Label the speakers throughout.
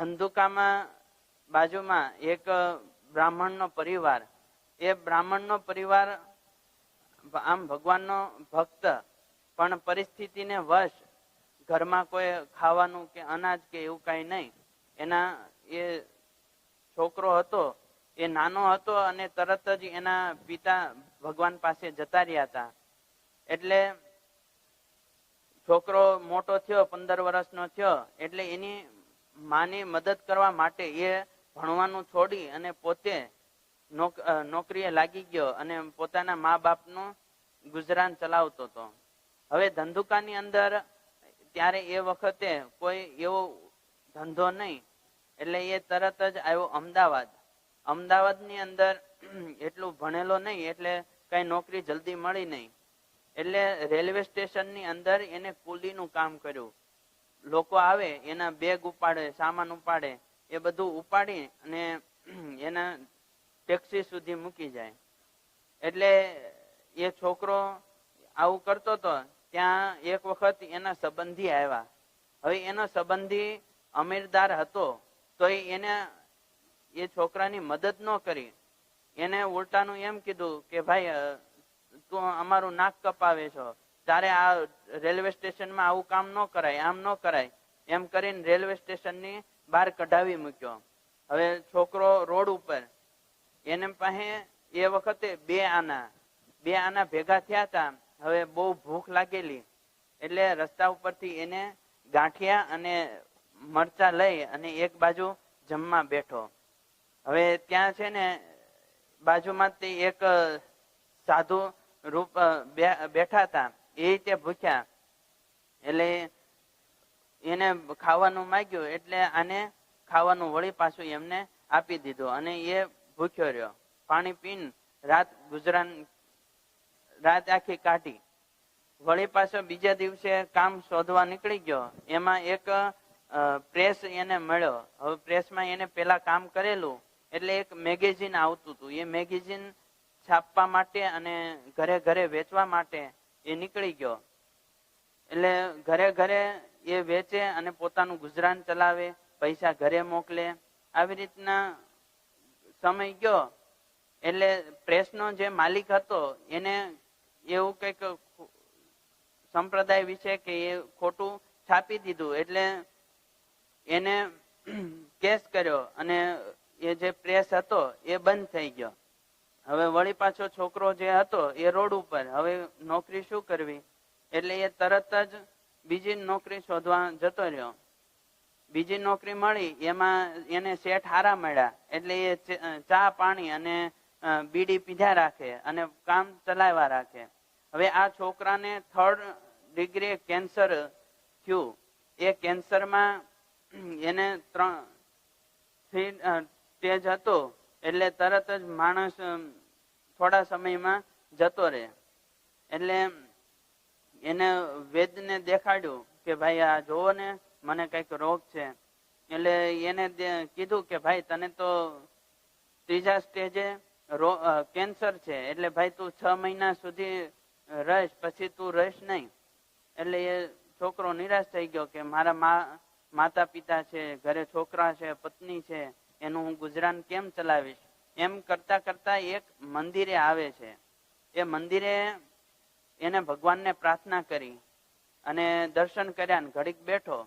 Speaker 1: ધંધુકામાં બાજુમાં એક બ્રાહ્મણનો પરિવાર. એ બ્રાહ્મણનો પરિવાર આમ ભગવાનનો ભક્ત, પણ પરિસ્થિતિને વશ. ઘરમાં કોઈ ખાવાનું કે અનાજ કે એવું કાંઈ નહીં. એના એ છોકરો હતો, એ નાનો હતો અને તરત જ એના પિતા ભગવાન પાસે જતા રહ્યા હતા. એટલે છોકરો મોટો થયો, પંદર વર્ષનો થયો, એટલે એની માની મદદ કરવા માટે એ ભણવાનું છોડી અને પોતે નોકરીએ લાગી ગયો અને પોતાના મા બાપનું ગુજરાન ચલાવતો હતો. હવે ધંધુકાની અંદર ત્યારે એ વખતે કોઈ એવો ધંધો નહીં, એટલે એ તરત જ આવ્યો અમદાવાદ. અમદાવાદની અંદર એટલું ભણેલો નહીં, એટલે કઈ નોકરી જલ્દી મળી નહીં. એટલે રેલવે સ્ટેશનની અંદર એને કુલીનું કામ કર્યું. લોકો આવે, એના બેગ ઉપાડે, સામાન ઉપાડે, એ બધું ઉપાડી અને એના ટેક્સી સુધી મૂકી જાય. એટલે એ છોકરો આવું કરતો હતો ત્યાં એક વખત એના સંબંધી આવ્યા. હવે એનો સંબંધી અમીરદાર હતો તો એને એ છોકરાની મદદ ન કરી. એને ઉલટાનું એમ કીધું કે, ભાઈ તું અમારું નાક કપાવે છો. તારે આ રેલવે સ્ટેશનમાં આવું કામ ન કરાય, આમ ન કરાય. એમ કરીને રેલવે સ્ટેશનની બહાર કઢાવી મૂક્યો. હવે છોકરો રોડ ઉપર, એને પાસે એ વખતે બે આના બે આના ભેગા થયા હતા. હવે બહુ ભૂખ લાગેલી. એટલે રસ્તા ઉપરથી એને ગાંઠિયા અને મરચા લઈ અને એક બાજુ જમવા બેઠો. હવે ત્યાં છે ને, બાજુમાં તે એક સાધુ રૂપ બેઠા હતા. એ રીતે ભૂખ્યા. એટલે એને ખાવાનું માગ્યું એટલે આને ખાવાનું વળી પાછું એમને આપી દીધું અને એ ભૂખ્યો રહ્યો. પાણી પીન રાત ગુજરાન, રાત આખી કાઢી. વળી પાછો બીજા દિવસે કામ શોધવા નીકળી ગયો. એમાં એક પ્રેસ એને મળ્યો. હવે પ્રેસમાં એને પેલા કામ કરેલું એટલે એક મેગેઝિન આવતું હતું. એ મેગેઝિન છાપવા માટે અને ઘરે ઘરે વેચવા માટે એ નીકળી ગયો. એટલે ઘરે ઘરે એ વેચે અને પોતાનું ગુજરાન ચલાવે, પૈસા ઘરે મોકલે. આવી રીતના સમય ગયો. એટલે પ્રેસનો જે માલિક હતો, એને એવું કંઈક સંપ્રદાય વિશે કે એ ખોટું છાપી દીધું. એટલે એને કેસ કર્યો અને એ જે પ્રેસ હતો, એ બંધ થઈ ગયો. હવે વળી પાછો છોકરો જે હતો એ રોડ ઉપર. હવે નોકરી શું કરવી? એટલે એ તરત જ બીજી નોકરી શોધવા જતો રહ્યો. બીજી નોકરી મળી, એમાં એને શેઠ હારા મળ્યા. એટલે એ ચા પાણી અને બીડી પીધા રાખે અને કામ ચલાવવા રાખે. હવે આ છોકરાને થર્ડ ડિગ્રી કેન્સર થયું. એ કેન્સરમાં એને ત્રણ સ્ટેજ હતો. એટલે તરત જ માણસ થોડા સમયમાં જતો રહે. એટલે એને વેદને દેખાડ્યું કે ભાઈ, આ જોવો ને, મને કંઈક રોગ છે. એટલે એને કીધું કે, ભાઈ, તને તો ત્રીજા સ્ટેજે કેન્સર છે. એટલે ભાઈ, તું છ મહિના સુધી રહીશ, પછી તું રહીશ નહીં. એટલે એ છોકરો નિરાશ થઈ ગયો કે, મારા માતા પિતા છે, ઘરે છોકરા છે, પત્ની છે, એનું હું ગુજરાન કેમ ચલાવીશ? એમ કરતા કરતા એક મંદિરે આવે છે. એ મંદિરે એને ભગવાનને પ્રાર્થના કરી અને દર્શન કર્યા ને ઘડીક બેઠો.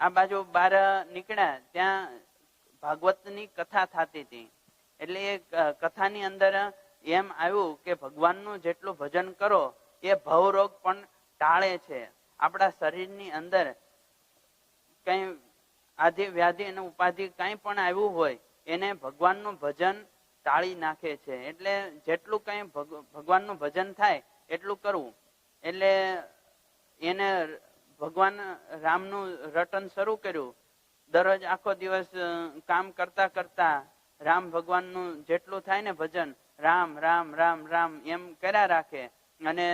Speaker 1: આ બાજુ બહાર નીકળ્યા, ત્યાં ભાગવતની કથા થતી હતી. એટલે એ કથાની અંદર એમ આવ્યું કે ભગવાનનું જેટલું ભજન કરો, એ ભવરોગ પણ ટાળે છે. આપણા શરીરની અંદર કઈ આધિ વ્યાધિ અને ઉપાધિ કઈ પણ આવ્યું હોય, એને ભગવાનનું ભજન ટાળી નાખે છે. એટલે જેટલું કઈ ભગવાનનું ભજન થાય, એટલું કરવું. એટલે એને ભગવાન રામનું રટન શરૂ કર્યું. દરરોજ આખો દિવસ કામ કરતા કરતા રામ ભગવાનનું જેટલું થાય ને ભજન, રામ રામ રામ રામ એમ કર્યા રાખે. અને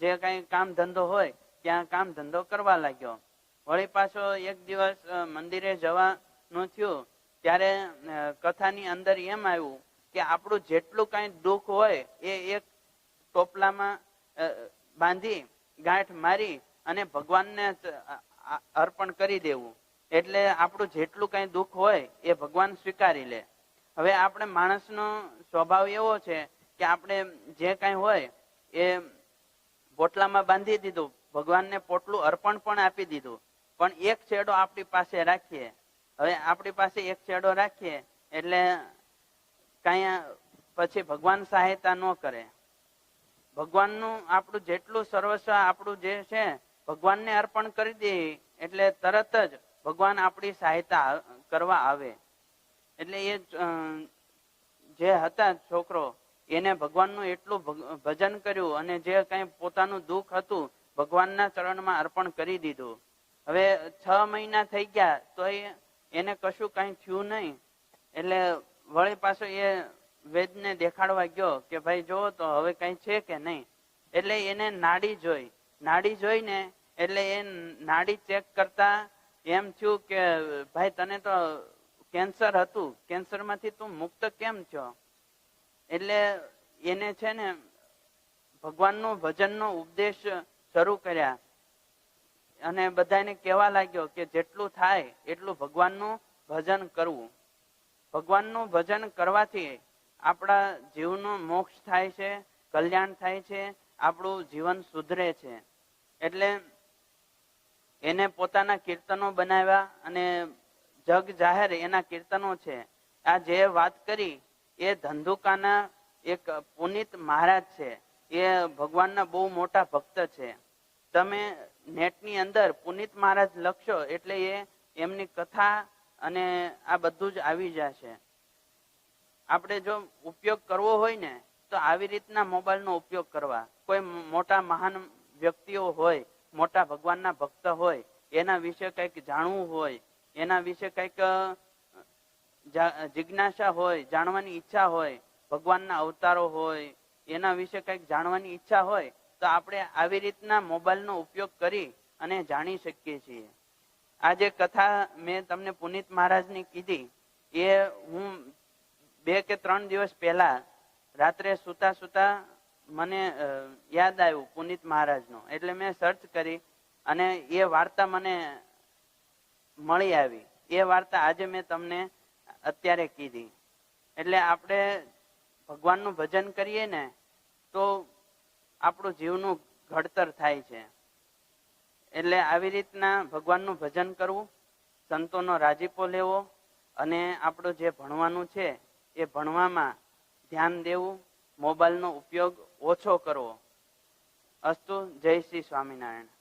Speaker 1: જે કઈ કામ ધંધો હોય, ત્યાં કામ ધંધો કરવા લાગ્યો. વળી પાછો એક દિવસ મંદિરે જવાનું થયું. ત્યારે કથાની અંદર એમ આવ્યું કે આપણું જેટલું કઈ દુઃખ હોય, એ એક ટોપલામાં બાંધી, ગાંઠ મારી અને ભગવાનને અર્પણ કરી દેવું. એટલે આપણું જેટલું કઈ દુઃખ હોય, એ ભગવાન સ્વીકારી લે. હવે આપણે માણસનો સ્વભાવ એવો છે કે આપણે જે કઈ હોય, એ પોટલામાં બાંધી દીધું, ભગવાનને પોટલું અર્પણ પણ આપી દીધું. પણ એક છેડો આપણી પાસે રાખીએ. હવે આપણી પાસે એક છેડો રાખીએ, એટલે કઈ પછી ભગવાન સહાયતા ન કરે. ભગવાનનું આપણું જેટલું સર્વસ્વ આપણું જે છે, ભગવાનને અર્પણ કરી દઈએ એટલે તરત જ ભગવાન આપણી સહાયતા કરવા આવે. એટલે એ જે હતા છોકરો, એને ભગવાનનું એટલું ભજન કર્યું અને જે કઈ પોતાનું દુઃખ હતું, ભગવાનના ચરણમાં અર્પણ કરી દીધું. હવે છ મહિના થઈ ગયા, તો એને કશું કઈ થયું નહીં. એટલે વળી પાછો એ વેદને દેખાડવા ગયો કે ભાઈ જો તો હવે કઈ છે કે નહીં? એટલે એને નાડી જોઈ. નાડી જોઈને એટલે એ નાડી ચેક કરતા એમ થયું કે, ભાઈ, તને તો કેન્સર હતું. કેન્સરમાંથી તું મુક્ત કેમ છો? એટલે એને છે ને ભગવાનનો ભજનનો ઉપદેશ શરૂ કર્યા. અને બધાને કહેવા લાગ્યો કે જેટલું થાય એટલું ભગવાનનું ભજન કરવું. ભગવાનનું ભજન કરવાથી આપણા જીવનો મોક્ષ થાય છે, કલ્યાણ થાય છે, આપણું જીવન સુધરે છે. એટલે એને પોતાના કીર્તનો બનાવ્યા અને જગ જાહેર એના કીર્તનો છે. આ જે વાત કરી એ ધંધુકાના એક પુનિત મહારાજ છે. એ ભગવાનના બહુ મોટા ભક્ત છે. તમે નેટની અંદર પુનિત મહારાજ લખશો એટલે એ એમની કથા અને આ બધું જ આવી જશે. આપણે જો ઉપયોગ કરવો હોય ને, તો આવી રીતના મોબાઈલનો ઉપયોગ કરવા. કોઈ મોટા મહાન વ્યક્તિઓ હોય, મોટા ભગવાનના ભક્ત હોય, એના વિશે કંઈક જાણવું હોય, એના વિશે કંઈક જિજ્ઞાસા હોય, જાણવાની ઈચ્છા હોય, ભગવાનના અવતારો હોય, એના વિશે કંઈક જાણવાની ઈચ્છા હોય, તો આપણે આવી રીતના મોબાઈલનો ઉપયોગ કરી અને જાણી શકીએ છીએ. આ જે કથા મેં તમને પુનિત મહારાજની કીધી, એ હું બે કે ત્રણ દિવસ પહેલા રાત્રે સુતા સુતા મને યાદ આવ્યું પુનિત મહારાજનો. એટલે મેં સર્ચ કરી અને એ વાર્તા મને મળી આવી. એ વાર્તા આજે મેં તમને અત્યારે કીધી. એટલે આપણે ભગવાનનું ભજન કરીએ ને, તો આપણું જીવનું ઘડતર થાય છે. એટલે આવી રીતના ભગવાનનું ભજન કરવું, સંતોનો રાજીપો લેવો અને આપણું જે ભણવાનું છે એ ભણવામાં ધ્યાન દેવું, મોબાઈલનો ઉપયોગ ઓછો કરવો. અસ્તુ જય શ્રી સ્વામિનારાયણ.